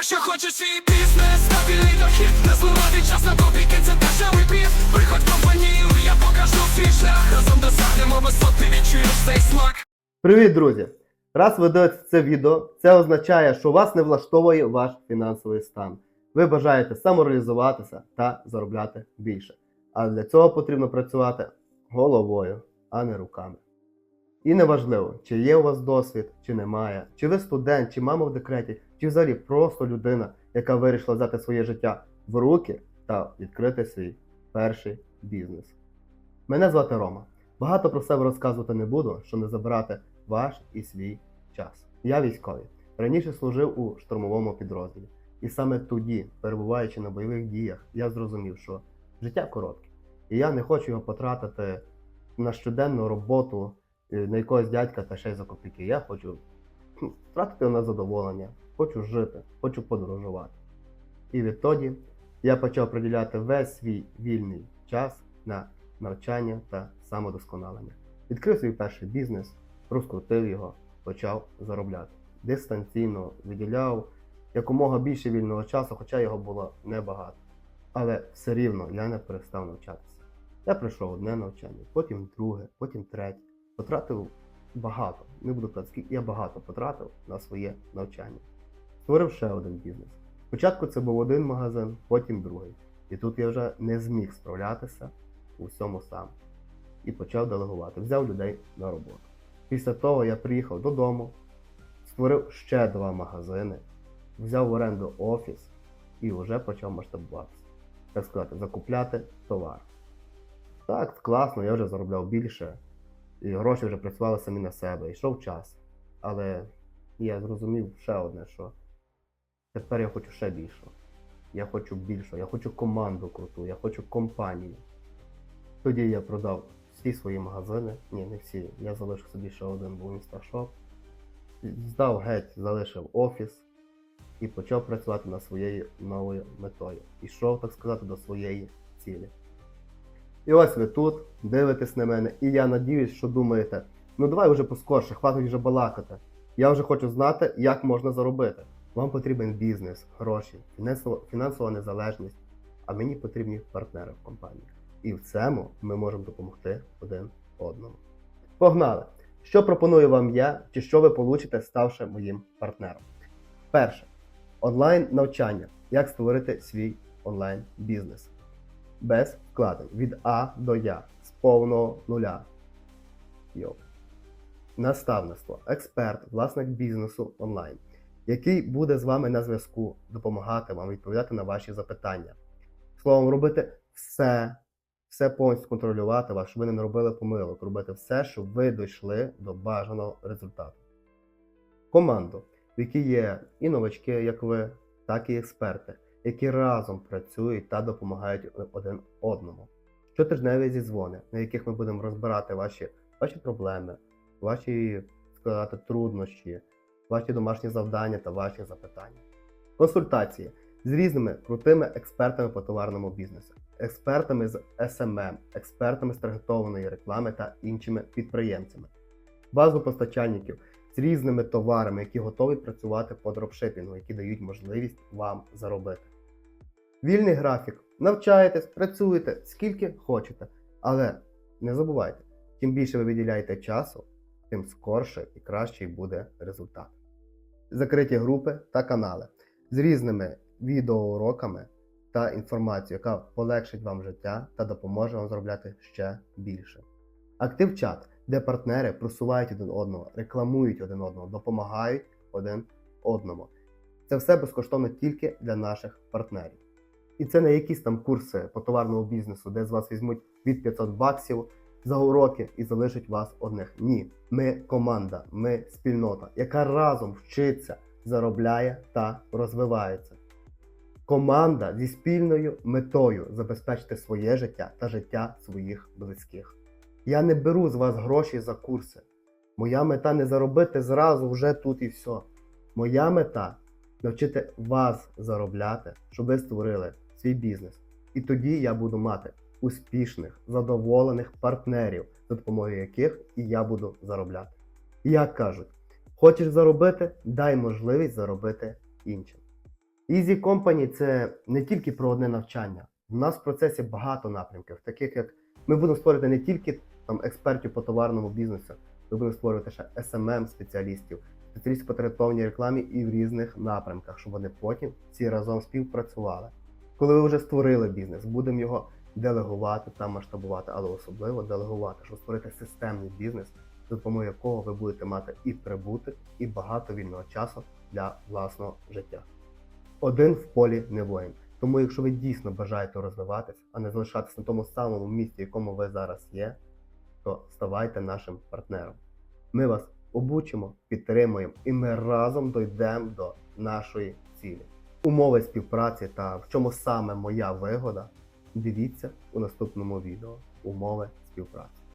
Якщо хочеш свій бізнес, стабільний дохід, не зливати час на копійки, це дешевий біт Приходь в компанію, я покажу свій шлях Разом досягнемо висот, відчуєш цей смак Привіт, друзі! Раз ви дивитесь це відео, це означає, що вас не влаштовує ваш фінансовий стан. Ви бажаєте самореалізуватися та заробляти більше. А для цього потрібно працювати головою, а не руками. І неважливо, чи є у вас досвід, чи немає, чи ви студент, чи мама в декреті, чи взагалі просто людина, яка вирішила взяти своє життя в руки та відкрити свій перший бізнес. Мене звати Рома. Багато про себе розказувати не буду, щоб не забирати ваш і свій час. Я військовий. Раніше служив у штурмовому підрозділі. І саме тоді, перебуваючи на бойових діях, я зрозумів, що життя коротке. І я не хочу його потратити на щоденну роботу на якогось дядька та ще й за копійки. Я хочу втратити на задоволення, хочу жити, хочу подорожувати. І відтоді я почав приділяти весь свій вільний час на навчання та самодосконалення. Відкрив свій перший бізнес, розкрутив його, почав заробляти. Дистанційно виділяв якомога більше вільного часу, хоча його було небагато. Але все рівно я не перестав навчатися. Я пройшов одне навчання, потім друге, потім третє. Потратив багато, не буду казати, я багато потратив на своє навчання. Створив ще один бізнес. Спочатку це був один магазин, потім другий. І тут я вже не зміг справлятися у всьому сам. І почав делегувати, взяв людей на роботу. Після того я приїхав додому, створив ще два магазини, взяв в оренду офіс і вже почав масштабуватися. Так сказати, закупляти товар. Так, класно, я вже заробляв більше, і гроші вже працювали самі на себе, йшов час. Але я зрозумів ще одне, що тепер я хочу ще більшого. Я хочу більшого, я хочу команду круту, я хочу компанію. Тоді я продав всі свої магазини. Ні, не всі. Я залишив собі ще один був інсташоп. Здав геть, залишив офіс і почав працювати над своєю новою метою. Ішов, так сказати, до своєї цілі. І ось ви тут дивитесь на мене, і я надіюсь, що думаєте, ну давай вже поскорше, хватить вже балакати. Я вже хочу знати, як можна заробити. Вам потрібен бізнес, гроші, фінансова, незалежність, а мені потрібні партнери в компанії. І в цьому ми можемо допомогти один одному. Погнали! Що пропоную вам я, чи що ви получите, ставши моїм партнером? Перше. Онлайн навчання. Як створити свій онлайн бізнес. Без вкладень. Від А до Я. З повного нуля. Йо. Наставництво. Експерт, власник бізнесу онлайн, який буде з вами на зв'язку, допомагати вам відповідати на ваші запитання. Словом, робити все, все повністю контролювати вас, щоб ви не робили помилок, робити все, щоб ви дійшли до бажаного результату. Команду, в якій є і новачки, як ви, так і експерти, які разом працюють та допомагають один одному. Щотижневі зізвони, на яких ми будемо розбирати ваші, ваші проблеми, ваші сказати, труднощі, ваші домашні завдання та ваші запитання. Консультації з різними крутими експертами по товарному бізнесу, експертами з SMM, експертами з таргетованої реклами та іншими підприємцями, базу постачальників з різними товарами, які готові працювати по дропшипінгу, які дають можливість вам заробити. Вільний графік. Навчаєтесь, працюєте скільки хочете. Але не забувайте, чим більше ви виділяєте часу, тим скорше і кращий буде результат. Закриті групи та канали з різними відеоуроками та інформацією, яка полегшить вам життя та допоможе вам заробляти ще більше. Актив чат, де партнери просувають один одного, рекламують один одного, допомагають один одному. Це все безкоштовно тільки для наших партнерів. І це не якісь там курси по товарному бізнесу, де з вас візьмуть від 500 баксів за уроки і залишать вас одних. Ні, ми команда, ми спільнота, яка разом вчиться, заробляє та розвивається. Команда зі спільною метою забезпечити своє життя та життя своїх близьких. Я не беру з вас гроші за курси. Моя мета не заробити зразу вже тут і все. Моя мета навчити вас заробляти, щоб ви створили свій бізнес. І тоді я буду мати успішних, задоволених партнерів, за допомогою яких і я буду заробляти. Як кажуть, хочеш заробити, дай можливість заробити іншим. Easy Company це не тільки про одне навчання. У нас в процесі багато напрямків, таких як ми будемо створювати не тільки там експертів по товарному бізнесу, ми будемо створювати ще SMM спеціалістів, спеціалістів по тарифованій рекламі і в різних напрямках, щоб вони потім всі разом співпрацювали. Коли ви вже створили бізнес, будемо його делегувати та масштабувати, але особливо делегувати, щоб створити системний бізнес, за допомогою якого ви будете мати і прибуток, і багато вільного часу для власного життя. Один в полі не воїн. Тому, якщо ви дійсно бажаєте розвиватись, а не залишатись на тому самому місці, якому ви зараз є, то ставайте нашим партнером. Ми вас обучимо, підтримуємо, і ми разом дійдемо до нашої цілі. Умови співпраці та в чому саме моя вигода, дивіться у наступному відео. Умови співпраці.